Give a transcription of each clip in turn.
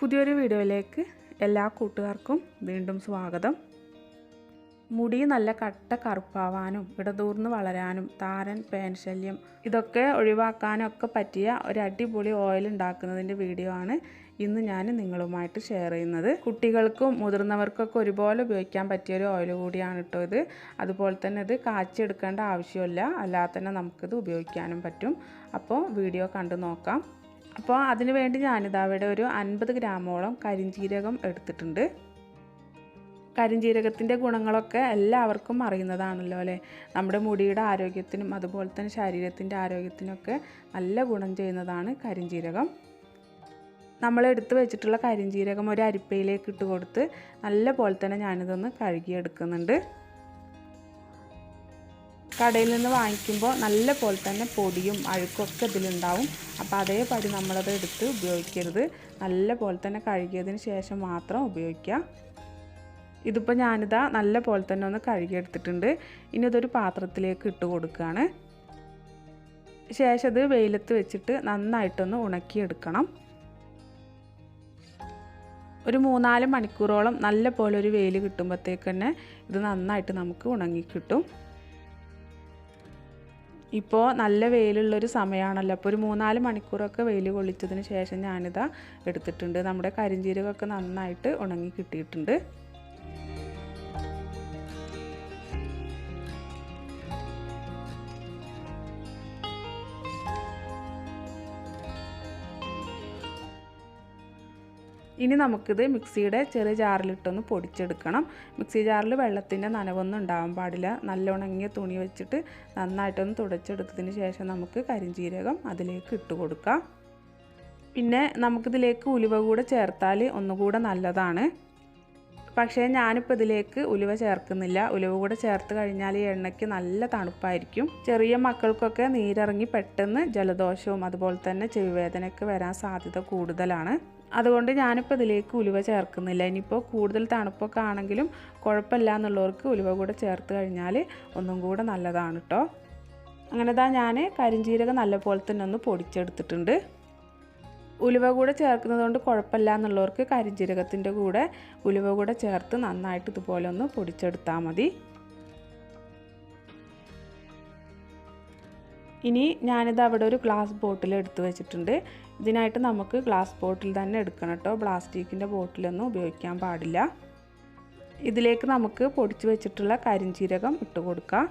പുതിയൊരു വീഡിയോയിലേക്ക് എല്ലാ കൂട്ടുകാർക്കും വീണ്ടും സ്വാഗതം. മുടി നല്ല കട്ട കറുപ്പാവാനും ഇടതൂർന്ന് വളരാനും താരൻ പേൻ ശല്യം ഇതൊക്കെ ഒഴിവാക്കാനൊക്കെ പറ്റിയ ഒരു അടിപൊളി ഓയിൽ ഉണ്ടാക്കുന്നതിന്റെ വീഡിയോ ആണ് ഇന്ന് ഞാൻ നിങ്ങളുമായിട്ട് ഷെയർ ചെയ്യുന്നത്. കുട്ടികൾക്കും മുതിർന്നവർക്കൊക്കെ ഒരുപോലെ ഉപയോഗിക്കാൻ പറ്റിയൊരു ഓയിൽ കൂടിയാണ് കേട്ടോ ഇത്. അതുപോലെ തന്നെ ഇത് കാച്ചെടുക്കേണ്ട ആവശ്യമില്ല. അല്ലാതെ തന്നെ നമുക്കിത് ഉപയോഗിക്കാനും പറ്റും. അപ്പോൾ വീഡിയോ കണ്ടു നോക്കാം. അപ്പോൾ അതിന് വേണ്ടി ഞാനിതാ ഇവിടെ ഒരു അൻപത് ഗ്രാമോളം കരിഞ്ജീരകം എടുത്തിട്ടുണ്ട്. കരിഞ്ജീരകത്തിന്റെ ഗുണങ്ങളൊക്കെ എല്ലാവർക്കും അറിയുന്നതാണല്ലോ അല്ലേ? നമ്മുടെ മുടിയുടെ ആരോഗ്യത്തിനും അതുപോലെ തന്നെ ശരീരത്തിന്റെ ആരോഗ്യത്തിനൊക്കെ നല്ല ഗുണം ചെയ്യുന്നതാണ് കരിഞ്ജീരകം നമ്മൾ എടുത്തു വെച്ചിട്ടുള്ള കരിഞ്ജീരകം ഒരു അരിപ്പയിലേക്ക് ഇട്ട് കൊടുത്ത് നല്ല പോലെ തന്നെ ഞാനിതൊന്ന് കഴുകിയെടുക്കുന്നുണ്ട്. കടയിൽ നിന്ന് വാങ്ങിക്കുമ്പോൾ നല്ല പോലെ തന്നെ പൊടിയും അഴുക്കൊക്കെ ഇതിലുണ്ടാവും. അപ്പോൾ അതേപടി നമ്മളത് എടുത്ത് ഉപയോഗിക്കരുത്. നല്ല പോലെ തന്നെ കഴുകിയതിന് ശേഷം മാത്രം ഉപയോഗിക്കുക. ഇതിപ്പോൾ ഞാനിതാ നല്ല പോലെ തന്നെ ഒന്ന് കഴുകിയെടുത്തിട്ടുണ്ട്. ഇനി ഇതൊരു പാത്രത്തിലേക്ക് ഇട്ട് കൊടുക്കുകയാണ്. ശേഷം ഇത് വെയിലത്ത് വെച്ചിട്ട് നന്നായിട്ടൊന്ന് ഉണക്കിയെടുക്കണം. ഒരു മൂന്നാൽ മണിക്കൂറോളം നല്ല പോലെ ഒരു വെയിൽ കിട്ടുമ്പോഴത്തേക്ക് തന്നെ ഇത് നന്നായിട്ട് നമുക്ക് ഉണങ്ങി കിട്ടും. ഇപ്പോൾ നല്ല വെയിലുള്ളൊരു സമയമാണല്ലോ അപ്പോൾ ഒരു മൂന്നാൽ മണിക്കൂറൊക്കെ വെയിൽ കൊള്ളിച്ചതിന് ശേഷം ഞാനിതാ എടുത്തിട്ടുണ്ട്. നമ്മുടെ കരിഞ്ചീരകമൊക്കെ നന്നായിട്ട് ഉണങ്ങി കിട്ടിയിട്ടുണ്ട്. ഇനി നമുക്കിത് മിക്സിയുടെ ചെറിയ ജാറിലിട്ടൊന്ന് പൊടിച്ചെടുക്കണം. മിക്സി ജാറിൽ വെള്ളത്തിന്റെ നനവൊന്നും ഉണ്ടാവാൻ പാടില്ല. നല്ല ഉണങ്ങിയ തുണി വെച്ചിട്ട് നന്നായിട്ടൊന്ന് തുടച്ചെടുത്തതിന് ശേഷം നമുക്ക് കരിഞ്ചീരകം അതിലേക്ക് ഇട്ട് കൊടുക്കാം. പിന്നെ നമുക്കിതിലേക്ക് ഉലുവ കൂടെ ചേർത്താൽ ഒന്നുകൂടെ നല്ലതാണ്. പക്ഷേ ഞാനിപ്പോൾ ഇതിലേക്ക് ഉലുവ ചേർക്കുന്നില്ല. ഉലുവ കൂടെ ചേർത്ത് കഴിഞ്ഞാൽ ഈ എണ്ണയ്ക്ക് നല്ല തണുപ്പായിരിക്കും. ചെറിയ മക്കൾക്കൊക്കെ നീരിറങ്ങി പെട്ടെന്ന് ജലദോഷവും അതുപോലെ തന്നെ ചെവിവേദനയൊക്കെ വരാൻ സാധ്യത കൂടുതലാണ്. അതുകൊണ്ട് ഞാനിപ്പോൾ ഇതിലേക്ക് ഉലുവ ചേർക്കുന്നില്ല. ഇനിയിപ്പോൾ കൂടുതൽ തണുപ്പൊക്കെ ആണെങ്കിലും കുഴപ്പമില്ല എന്നുള്ളവർക്ക് ഉലുവ കൂടെ ചേർത്ത് കഴിഞ്ഞാൽ ഒന്നും കൂടെ നല്ലതാണ് കേട്ടോ അങ്ങനെ ഇതാ ഞാൻ കരിഞ്ചീരകം നല്ലപോലെ തന്നെ ഒന്ന് പൊടിച്ചെടുത്തിട്ടുണ്ട്. ഉലുവ കൂടെ ചേർക്കുന്നത് കൊണ്ട് കുഴപ്പമില്ല എന്നുള്ളവർക്ക് കരിഞ്ജീരകത്തിന്റെ കൂടെ ഉലുവ കൂടെ ചേർത്ത് നന്നായിട്ട് ഇതുപോലെ ഒന്ന് പൊടിച്ചെടുത്താൽ മതി. ഇനി ഞാനിത് അവിടെ ഒരു ഗ്ലാസ് ബോട്ടിൽ എടുത്തു വെച്ചിട്ടുണ്ട്. ഇതിനായിട്ട് നമുക്ക് ഗ്ലാസ് ബോട്ടിൽ തന്നെ എടുക്കണം കേട്ടോ. പ്ലാസ്റ്റിക്കിന്റെ ബോട്ടിലൊന്നും ഉപയോഗിക്കാൻ പാടില്ല. ഇതിലേക്ക് നമുക്ക് പൊടിച്ചു വെച്ചിട്ടുള്ള കരിഞ്ചീരകം ഇട്ട് കൊടുക്കാം.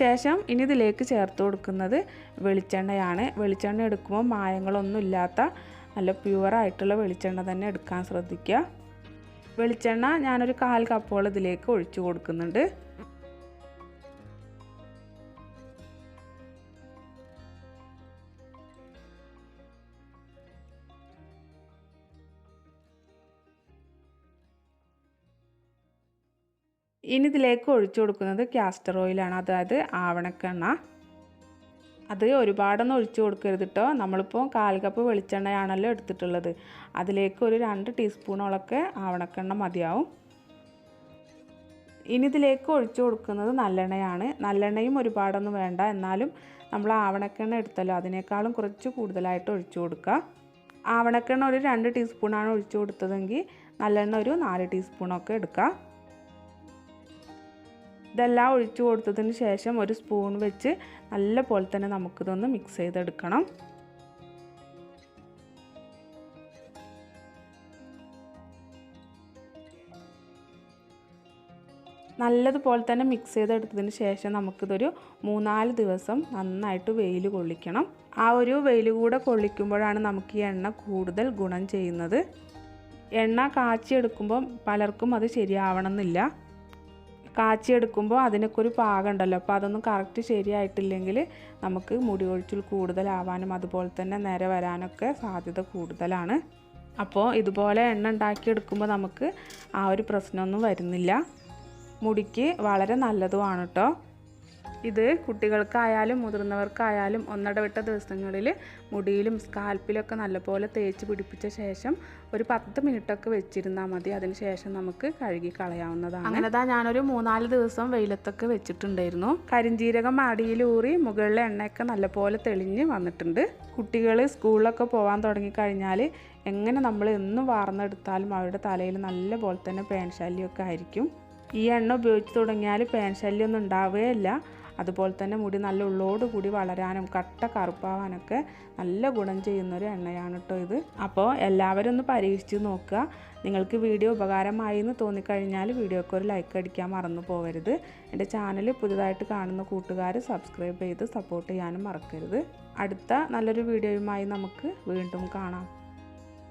ശേഷം ഇനി ഇതിലേക്ക് ചേർത്ത് കൊടുക്കുന്നത് വെളിച്ചെണ്ണയാണ്. വെളിച്ചെണ്ണ എടുക്കുമ്പോൾ മായങ്ങളൊന്നും ഇല്ലാത്ത നല്ല പ്യുവറായിട്ടുള്ള വെളിച്ചെണ്ണ തന്നെ എടുക്കാൻ ശ്രദ്ധിക്കുക. വെളിച്ചെണ്ണ ഞാനൊരു കാൽ കപ്പോളം ഇതിലേക്ക് ഒഴിച്ചു കൊടുക്കുന്നുണ്ട്. ഇനി ഇതിലേക്ക് ഒഴിച്ചു കൊടുക്കുന്നത് കാസ്റ്റർ ഓയിലാണ് അതായത് ആവണക്കെണ്ണ. അത് ഒരുപാടൊന്നും ഒഴിച്ചു കൊടുക്കരുത് കേട്ടോ നമ്മളിപ്പോൾ കാൽ കപ്പ് വെളിച്ചെണ്ണയാണല്ലോ എടുത്തിട്ടുള്ളത്. അതിലേക്ക് ഒരു രണ്ട് ടീസ്പൂണോളൊക്കെ ആവണക്കെണ്ണ മതിയാവും. ഇനി ഇതിലേക്ക് ഒഴിച്ചു കൊടുക്കുന്നത് നല്ലെണ്ണയാണ്. നല്ലെണ്ണയും ഒരുപാടൊന്നും വേണ്ട. എന്നാലും നമ്മൾ ആവണക്കെണ്ണ എടുത്തല്ലോ അതിനേക്കാളും കുറച്ച് കൂടുതലായിട്ട് ഒഴിച്ചു കൊടുക്കുക. ആവണക്കെണ്ണ ഒരു രണ്ട് ടീസ്പൂണാണ് ഒഴിച്ചു കൊടുത്തതെങ്കിൽ നല്ലെണ്ണ ഒരു നാല് ടീസ്പൂണൊക്കെ എടുക്കുക. ഇതെല്ലാം ഒഴിച്ചു കൊടുത്തതിന് ശേഷം ഒരു സ്പൂൺ വെച്ച് നല്ല പോലെ തന്നെ നമുക്കിതൊന്ന് മിക്സ് ചെയ്തെടുക്കണം. നല്ലതുപോലെ തന്നെ മിക്സ് ചെയ്തെടുത്തതിന് ശേഷം നമുക്കിതൊരു മൂന്നാൽ ദിവസം നന്നായിട്ട് വെയിൽ കൊള്ളിക്കണം. ആ ഒരു വെയിൽ കൂടെ കൊള്ളിക്കുമ്പോഴാണ് നമുക്ക് ഈ എണ്ണ കൂടുതൽ ഗുണം ചെയ്യുന്നത്. എണ്ണ കാച്ചിയെടുക്കുമ്പം പലർക്കും അത് ശരിയാവണമെന്നില്ല. കാച്ചിയെടുക്കുമ്പോൾ അതിനൊക്കെ ഒരു പാകമുണ്ടല്ലോ. അപ്പോൾ അതൊന്നും കറക്റ്റ് ശരിയായിട്ടില്ലെങ്കിൽ നമുക്ക് മുടി കൊഴിച്ചിൽ കൂടുതലാവാനും അതുപോലെ തന്നെ നേരെ വരാനൊക്കെ സാധ്യത കൂടുതലാണ്. അപ്പോൾ ഇതുപോലെ എണ്ണ ഉണ്ടാക്കിയെടുക്കുമ്പോൾ നമുക്ക് ആ ഒരു പ്രശ്നമൊന്നും വരുന്നില്ല. മുടിക്ക് വളരെ നല്ലതുമാണ് കേട്ടോ. ഇത് കുട്ടികൾക്കായാലും മുതിർന്നവർക്കായാലും ഒന്നിടവിട്ട ദിവസങ്ങളിൽ മുടിയിലും സ്കാൽപ്പിലൊക്കെ നല്ലപോലെ തേച്ച് പിടിപ്പിച്ച ശേഷം ഒരു പത്ത് മിനിറ്റൊക്കെ വെച്ചിരുന്നാൽ മതി. അതിന് ശേഷം നമുക്ക് കഴുകി കളയാവുന്നതാണ്. അങ്ങനെ താ ഞാനൊരു മൂന്നാൽ ദിവസം വെയിലത്തൊക്കെ വെച്ചിട്ടുണ്ടായിരുന്നു. കരിഞ്ജീരകം അടിയിലൂറി മുകളിലെ എണ്ണയൊക്കെ നല്ലപോലെ തെളിഞ്ഞ് വന്നിട്ടുണ്ട്. കുട്ടികൾ സ്കൂളിലൊക്കെ പോകാൻ തുടങ്ങിക്കഴിഞ്ഞാൽ എങ്ങനെ നമ്മൾ എന്നും വാർന്നെടുത്താലും അവരുടെ തലയിൽ നല്ല പോലെ തന്നെ പേൻശല്യമൊക്കെ ആയിരിക്കും. ഈ എണ്ണ ഉപയോഗിച്ച് തുടങ്ങിയാൽ പേൻശല്യമൊന്നും ഉണ്ടാവുകയില്ല. അതുപോലെ തന്നെ മുടി നല്ല ഉള്ളോട് കൂടി വളരാനും കട്ട കറുപ്പാവാനൊക്കെ നല്ല ഗുണം ചെയ്യുന്നൊരു എണ്ണയാണ് കേട്ടോ ഇത്. അപ്പോൾ എല്ലാവരും ഒന്ന് പരീക്ഷിച്ച് നോക്കുക. നിങ്ങൾക്ക് വീഡിയോ ഉപകാരമായി എന്ന് തോന്നിക്കഴിഞ്ഞാൽ വീഡിയോക്ക് ഒരു ലൈക്ക് അടിക്കാൻ മറന്നു പോകരുത്. എന്റെ ചാനൽ പുതുതായിട്ട് കാണുന്ന കൂട്ടുകാർ സബ്സ്ക്രൈബ് ചെയ്ത് സപ്പോർട്ട് ചെയ്യാനും മറക്കരുത്. അടുത്ത നല്ലൊരു വീഡിയോയുമായി നമുക്ക് വീണ്ടും കാണാം.